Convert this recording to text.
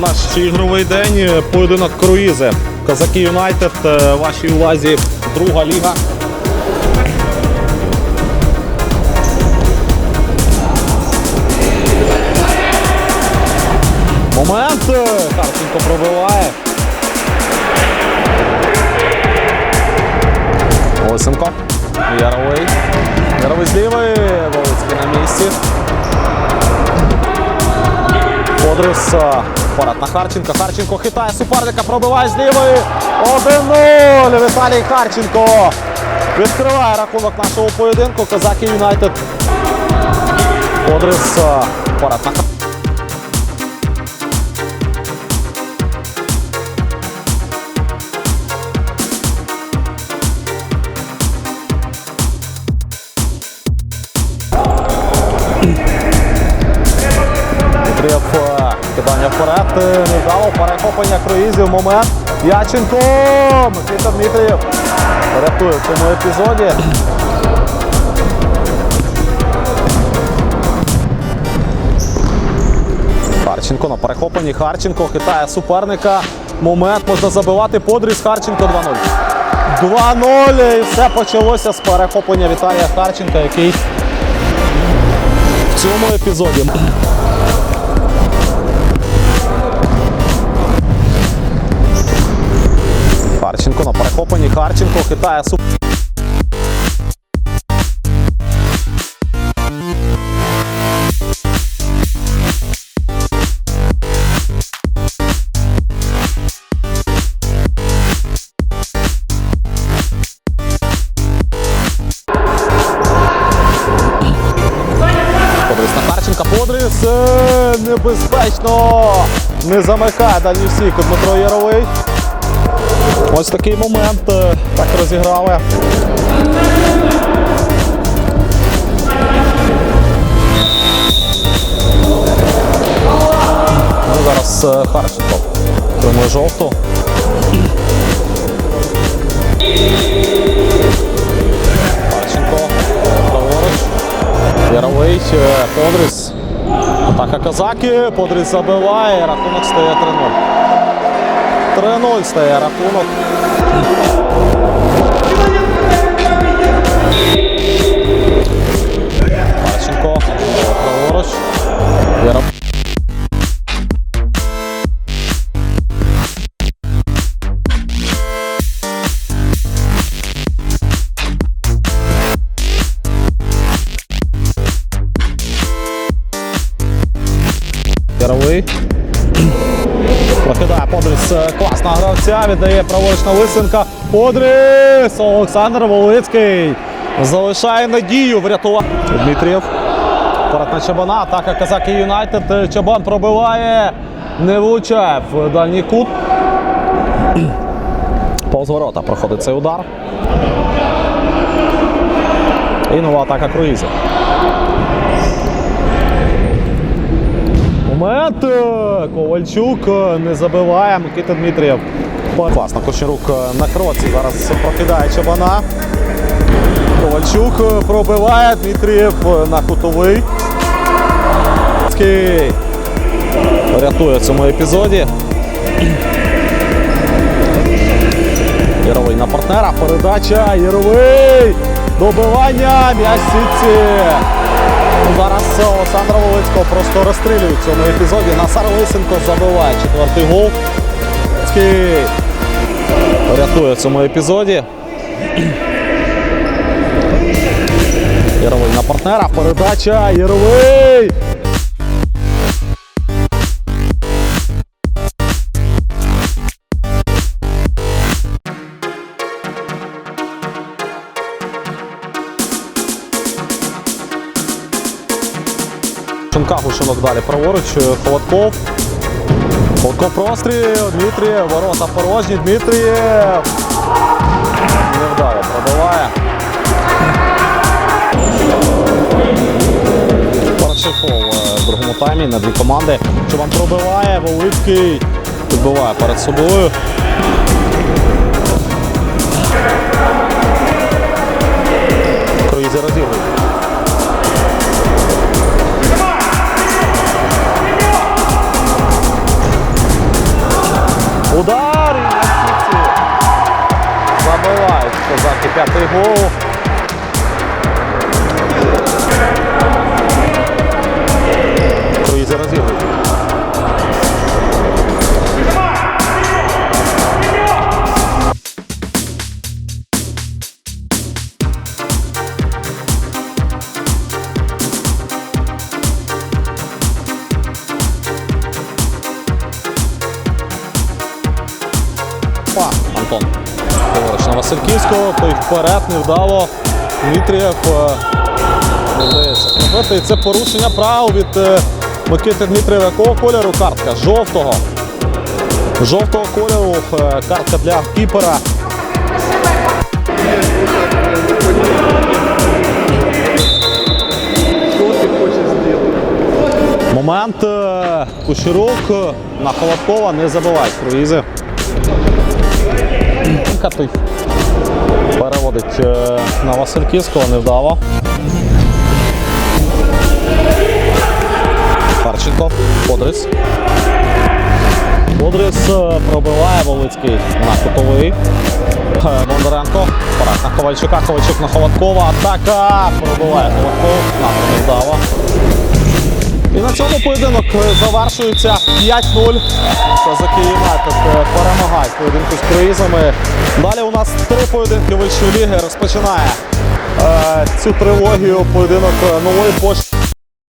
наш ігровий день. Поєдинок круїзи. Казаки Юнайтед. е, Вашій увазі друга ліга. Момент. е, Харченко пробиває. Лисенко. Яровий. Яровий з лівої. Волицький на місці. Подрис. Порад на Харченко. Харченко хитає суперника, пробиває з лівої. 1-0. Віталій Харченко. Відкриває рахунок нашого поєдинку. Казаки Юнайтед. Подрис. е, Порад на Харченка. Вперед. е, Невдало перехоплення круїзів. Момент. Яченко. Микита Дмитрієв рятує в цьому епізоді. Харченко на перехопленні. Харченко хитає суперника. Момент можна забивати. Подріз Харченко 2-0. 2-0. І все почалося з перехоплення Віталія Харченка, який в цьому епізоді. Харченко на перехопленні. Харченко хитає суп. Е, небезпечно. Не замикає дальній стійку Дмитро Яровий. Ось такий момент. е, Так розіграли. Ну, зараз е, Харченко отримує жовту. Харченко праворуч. Яровий, е, Подрис. Атака Казаки. Подрис забиває. Рахунок стає 3-0. 3-0 стає рахунок. Марченко праворуч. Яро- Яровий. Прокидає Подрис е, класна гравця, віддає праворуч на Лисенка. Подрис! Олександр Волицький залишає надію врятувати. Дмитрієв. Перед на Чабана. Атака Казаки Юнайтед. Чабан пробиває. Не влучає в дальній кут. Повз ворота проходить цей удар. І нова атака круїза. Момент. Ковальчук е, не забиває. Микита Дмитрієв. Класно, Кочерук е, на кроці. Зараз прокидає Чабана. Ковальчук е, пробиває. Дмитрієв на кутовий. Рятує в цьому епізоді. Яровий на партнера. Передача. Яровий. Добивання. Ну, Зараз Олександра Волицького просто розстрілює в цьому епізоді. Насар Лисенко забиває четвертий гол. Рятує в цьому епізоді. Яровий на партнера. Передача. Яровий. Шунка Гушинок далі праворуч. Холодков. Холодков простріл. Дмитрієв. Ворота порожні. Дмитрієв. Невдало пробиває. Паршифов е, в другому таймі на дві команди. Чубан пробиває. Волицький. Підбиває перед собою. Круїзі розігрують. Козаки п'ятий Васильківського, той вперед невдало. Дмитрієв е, пробити. І це порушення правил від е, Микити Дмитрієва. Якого кольору картка? Жовтого. Жовтого кольору е, картка для кіпера. Момент е, Кучерук е, на Холодкова не забивають круїзи. Катуй. Переводить е, на Васильківського, невдало. Харченко, Подрис. Подрис е, пробиває Волицький на кутовий. Е, Бондаренко. Парад на Ковальчука. Ковальчук на Холодкова. Атака. Пробиває Холодков. На невдало. І на цьому поєдинок е, завершується 5-0. Козаки Юнайтед е, перемагають поєдинку з круїзами. Далі у нас три поєдинки вищої ліги. Розпочинає е, цю трилогію поєдинок е, нової пошти.